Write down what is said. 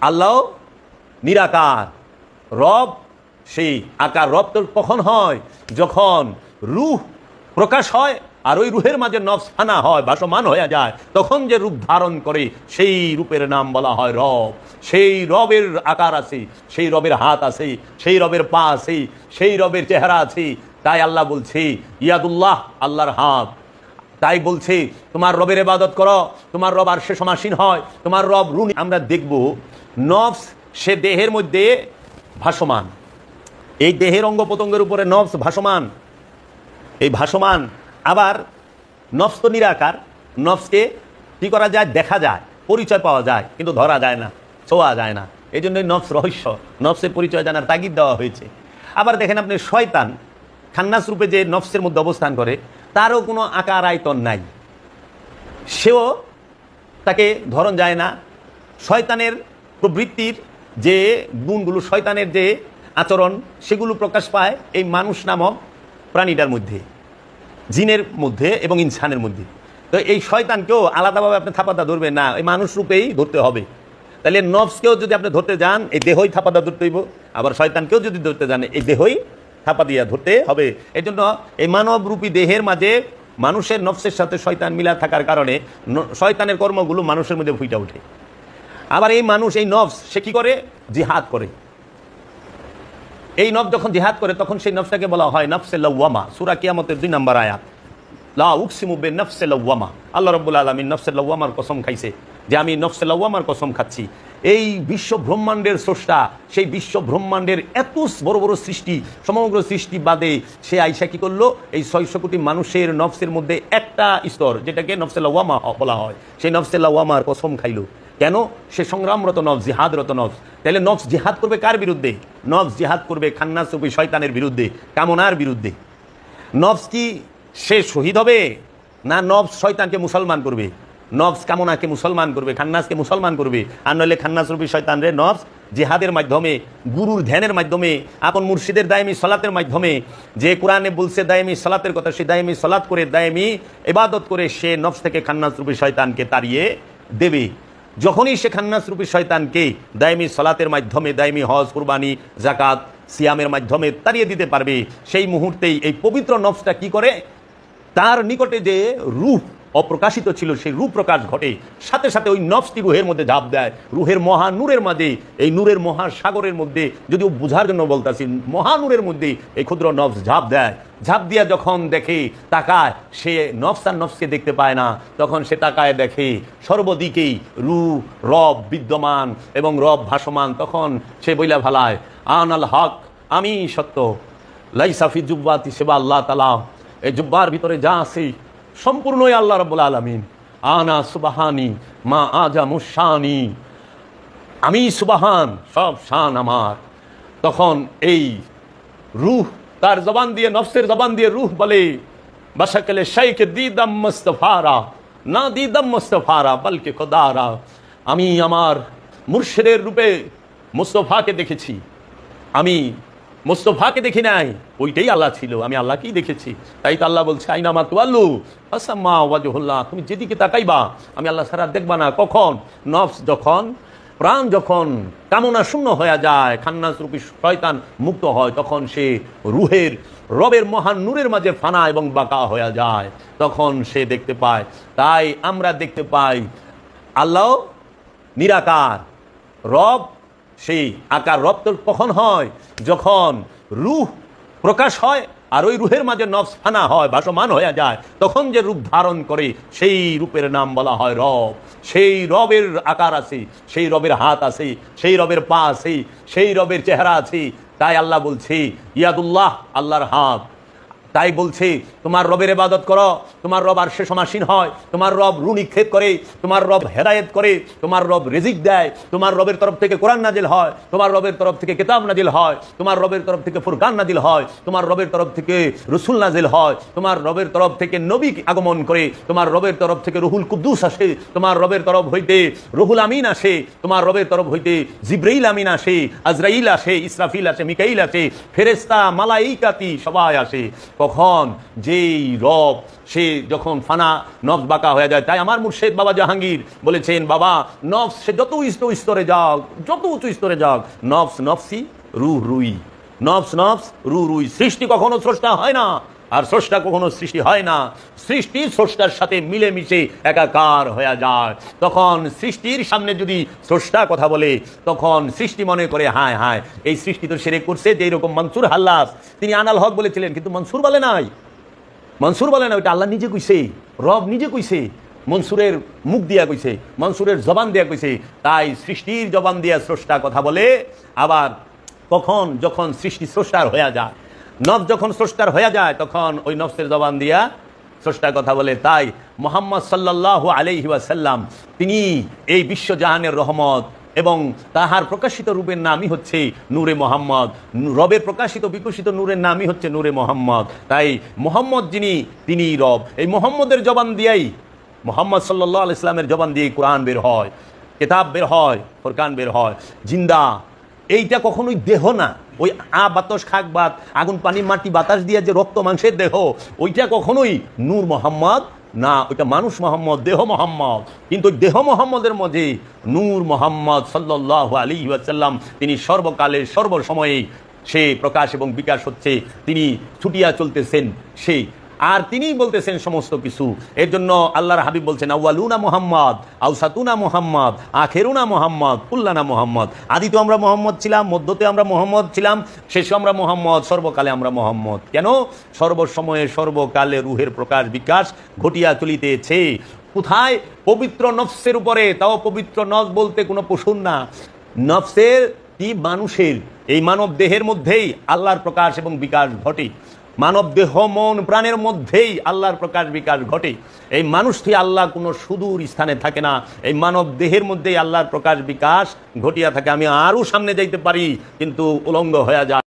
আল্লাহ নিরাকার। রব সেই আকার, রব তো কখন হয়? যখন রুহ প্রকাশ হয় আর ওই রুহের মাঝে নফস ফানা হয়, ভাসমান হয়ে যায়, তখন যে রূপ ধারণ করে সেই রূপের নাম বলা হয় রব। সেই রবের আকার আছে, সেই রবের হাত আছে, সেই রবের পা আছে, সেই রবের চেহারা আছে। তাই আল্লাহ বলছে, ইয়াদুল্লাহ আল্লাহর হাত। তাই বলছে, তোমার রবের ইবাদত করো, তোমার রব আর সে সমাসীন হয়, তোমার রব রুনি। আমরা দেখব নফস সে দেহের মধ্যে ভাসমান। এই দেহের অঙ্গ প্রত্যঙ্গের উপরে নফস ভাসমান। এই ভাসমান আবার নফস তো নিরাকার, নফসকে কী করা যায়? দেখা যায়, পরিচয় পাওয়া যায়, কিন্তু ধরা যায় না, ছোঁয়া যায় না। এই জন্যই নফস রহস্য, নফসের পরিচয় জানার তাগিদ দেওয়া হয়েছে। আবার দেখেন আপনি, শয়তান খান্নাস রূপে যে নফসের মধ্যে অবস্থান করে, তারও কোনো আকার আয়তন নাই। সেও তাকে ধরন যায় না। শয়তানের প্রবৃত্তির যে গুণগুলো শয়তানের যে আচরণ, সেগুলো প্রকাশ পায় এই মানুষ নামক প্রাণীটার মধ্যে, জিনের মধ্যে এবং ইনসানের মধ্যে। তো এই শয়তানকেও আলাদাভাবে আপনি থাপাতা ধরবেন না, এই মানুষ রূপেই ধরতে হবে। তাহলে নফসকেও যদি আপনি ধরতে যান, এই দেহই থাপাতা ধরতে হইব। আবার শয়তানকেও যদি ধরতে যান, এই দেহই থাপা দিয়া ধরতে হবে। এই জন্য এই মানবরূপী দেহের মাঝে মানুষের নফসের সাথে শয়তান মিলা থাকার কারণে শয়তানের কর্মগুলো মানুষের মধ্যে ফুইটা ওঠে। আবার এই মানুষ, এই নফস, সে কি করে? জিহাদ করে। এই নফ যখন জিহাদ করে, তখন সেই নফসটাকে বলা হয় নফসে লওয়ামা। সুরা কিয়ামতের দুই নম্বর আয়াত। লা উকসিমু বে নফসে লওয়ামা। আল্লাহ রব্বুল আলমিন নফসে লওয়ামার কসম খাইছে যে আমি নফসে লওয়ামার কসম খাচ্ছি। এই বিশ্ব ব্রহ্মাণ্ডের স্রষ্টা, সেই বিশ্ব ব্রহ্মাণ্ডের এত বড় বড় সৃষ্টি, সমগ্র সৃষ্টি বাদে সে আইসা কি করল? এই ছয়শো কোটি মানুষের নফসের মধ্যে একটা স্তর, যেটাকে নফসে ওয়ামা বলা হয়। সেই নফসে ওয়ামার কসম খাইলো। কেন? সে সংগ্রামরত নফস, জিহাদরত নফস। তাহলে নফস জিহাদ করবে কার বিরুদ্ধে? নফস জিহাদ করবে খান্নাস রূপী শয়তানের বিরুদ্ধে, কামনার বিরুদ্ধে। নফস কি সে শহীদ হবে? না নফস শয়তানকে মুসলমান করবে? নফস কামনাকে মুসলমান করবে, খান্নাসকে মুসলমান করবে? আর নইলে খান্নাস রূপী শয়তান রে নফস জেহাদের মাধ্যমে, গুরুর ধ্যানের মাধ্যমে, আপন মুর্শিদের দায়মি সলাতের মাধ্যমে, যে কোরআনে বলছে দায়মি সলাতের কথা, সে দায়মি সলাত করে, দায়মি এবাদত করে সে নফস থেকে খান্নাস রূপী শয়তানকে তাড়িয়ে দেবে। যখনই সে খান্নাসরূপী শয়তানকে দায়মি সলাতের মাধ্যমে, দায়মি হজ, কুরবানি জাকাত সিয়ামের মাধ্যমে তাড়িয়ে দিতে পারবে, সেই মুহূর্তেই এই পবিত্র নফসটা কি করে? তার নিকটে যে রূপ অপ্রকাশিত ছিল সেই রূপ প্রকাশ ঘটে। সাথে সাথে ওই নফসটি রুহের মধ্যে ঝাঁপ দেয়। রুহের মহা নূরের মাঝে, এই নূরের মহা সাগরের মধ্যে, যদিও বোঝার জন্য বলতেছি মহানূরের মধ্যে এই ক্ষুদ্র নফস ঝাঁপ দেয়। ঝাঁপ দিয়া যখন দেখে, তাকায়, সে নফস আর নফসকে দেখতে পায় না। তখন সে তাকায় দেখে, সর্বদিকেই রু, রব বিদ্যমান এবং রব ভাসমান। তখন সে বইলা ভালায় আন আল হক, আমি সত্য। লাইসাফি জুব্বাতি সেবা আল্লাহ তালা এই জুব্বার ভিতরে যা আছে সম্পূর্ণই আল্লাহ রব্বুল আলমিন। আনা সুবাহানি, মা আজা মুসানি আমি সুবাহান, সব শান আমার। তখন এই রুহ, তার জবান দিয়ে, নফসের জবান দিয়ে রুহ বলে বসাকলে শাইকে দিদম মুস্তফারা, না দিদম মুস্তফারা, বলকে খোদারা। আমি আমার মুর্শিদের রূপে মুস্তফাকে দেখেছি। আমি মুস্তফাকে দেখি নাই। ওইটাই আল্লাহ ছিল, আমি আল্লাহকেই দেখেছি। তাই তো আল্লাহ বলছে, আইনা আইনামা তুয়াল্লু? আসাম্মা ওয়াজহুল্লাহ। তুমি যেদিকে তাকাইবা, আমি আল্লাহ সারা দেখবা না। কখন? নফস যখন, প্রাণ যখন কামনা শূন্য হয়ে যায়, খান্নাস রূপী শয়তান মুক্ত হয়, তখন সে রুহের, রবের মহান নূরের মাঝে ফানা এবং বাঁকা হয়ে যায়। তখন সে দেখতে পায়, তাই আমরা দেখতে পাই, আল্লাহ নিরাকার, রব সেই আকার রব তো কখন হয় যখন রুহ প্রকাশ হয় আর ওই রুহের মাঝে নফস ফানা হয়, ভাসমান হয়ে যায়। তখন যে রূপ ধারণ করে, সেই রূপের নাম বলা হয় রব। সেই রবের আকার আছে, সেই রবের হাত আছে, সেই রবের পা আছে, সেই রবের চেহারা আছে। তাই আল্লাহ বলছি, ইয়াদুল্লাহ, আল্লাহর হাত। তাই বলছে, তোমার রবের ইবাদত করো, তোমার রব আর সে সমাসীন হয়, তোমার রব রু নিক্ষেপ করে, তোমার রব হেদায়েত করে, তোমার রব রেজিক দেয়, তোমার রবের তরফ থেকে কোরআন নাজিল হয়, তোমার রবের তরফ থেকে কিতাব নাজিল হয়, তোমার রবের তরফ থেকে ফুরকান নাজিল হয়, তোমার রবের তরফ থেকে রসুল নাজিল হয়, তোমার রবের তরফ থেকে নবী আগমন করে, তোমার রবের তরফ থেকে রুহুল কুদ্দুস আসে, তোমার রবের তরফ হইতে রুহুল আমিন আসে, তোমার রবের তরফ হইতে জিব্রাইল আমিন আসে, আজরাইল আসে, ইসরাফিল আসে, মিকাইল আসে ফেরেস্তা মালাইকাতি সবাই আসে। কখন যেই রব, সে যখন ফানা নফস বাঁকা হয়ে যায়, তাই আমার মুর্শেদ বাবা জাহাঙ্গীর বলেছেন, বাবা, নফস, সে যত উচ্চ স্তরে যাক, যত উঁচু স্তরে যাক, নফস নফসি রুহ রুই নফস নফস রু রুই সৃষ্টি কখনো স্রষ্টা হয় না। আর স্রষ্টা কখনো সৃষ্টি হয় না। সৃষ্টি স্রষ্টার সাথে মিলেমিশে একাকার হয়ে যায়। তখন সৃষ্টির সামনে যদি স্রষ্টা কথা বলে, তখন সৃষ্টি মনে করে, হায় হায়, এই সৃষ্টি তো সেরে করছে যে এরকম মনসুর হাল্লাস। তিনি আনাল হক বলেছিলেন, কিন্তু মনসুর বলে নাই। মনসুর বলে না ওইটা আল্লাহ নিজে কইছে, রব নিজে কইছে, মনসুরের মুখ দিয়া কইছে, মনসুরের জবান দিয়া কইছে। তাই সৃষ্টির জবান দিয়া স্রষ্টা কথা বলে, আবার কখন যখন সৃষ্টি স্রষ্টার হয়ে যায় নব যখন স্রষ্টার হয়ে যায়, তখন ওই নফসের জবান দিয়া স্রষ্টার কথা বলে, তাই মোহাম্মদ সাল্লাহ ওয়াসাল্লাম, তিনি এই বিশ্বজাহানের রহমত এবং তাহার প্রকাশিত রূপের নামই হচ্ছে নূরে মোহাম্মদ। রবের প্রকাশিত, বিকশিত নূরের নামই হচ্ছে নূরে মোহাম্মদ। তাই মোহাম্মদ যিনি তিনি রব। এই মোহাম্মদের জবান দিয়াই, মোহাম্মদ সাল্লাহ ইসলামের জবান দিয়ে কোরআন বের হয়, কেতাব বের হয়, ফোরকান বের হয়। জিন্দা এইটা কখনোই দেহ না। ওই আ বাতাস, খাক বাত, আগুন, পানি, মাটি, বাতাস দিয়ে যে রক্ত, মাংসের দেহ, ওইটা কখনোই নূর মোহাম্মদ না। ওইটা মানুষ মোহাম্মদ, দেহ মোহাম্মদ। কিন্তু দেহ মোহাম্মদের মধ্যে নূর মোহাম্মদ সাল্লাহ আলী ওয়াসাল্লাম, তিনি সর্বকালের সর্বসময়ে সে প্রকাশ এবং বিকাশ হচ্ছে, তিনি ছুটিয়া চলতেছেন সেই আর তিনিই বলতেছেন সমস্ত কিছু। এর জন্য আল্লাহর হাবিব বলছেন আউ্বালুনা মোহাম্মদ, আউসাতুনা মোহাম্মদ, আখেরুনা মোহাম্মদ, কুল্লানা মোহাম্মদ। আদি তো আমরা মোহাম্মদ ছিলাম, মধ্যতে আমরা মোহাম্মদ ছিলাম, শেষে আমরা মোহাম্মদ, সর্বকালে আমরা মোহাম্মদ। কেন? সর্বসময়ে সর্বকালে রুহের প্রকাশ বিকাশ ঘটিয়া চলিতেছে। কোথায়? পবিত্র নফসের উপরে। তাও পবিত্র নফ বলতে কোনো পশুর না। নফসের কি মানুষের? এই মানব দেহের মধ্যেই আল্লাহর প্রকাশ এবং বিকাশ ঘটে। মানব দেহ মন প্রাণের মধ্যেই আল্লাহর প্রকাশ বিকাশ ঘটে। এই মানুষটি আল্লাহ কোনো সুদূর স্থানে থাকে না। এই মানব দেহের মধ্যেই আল্লাহর প্রকাশ বিকাশ ঘটিয়া থাকে। আমি আরও সামনে যাইতে পারি, কিন্তু উলঙ্গ হয়ে যায়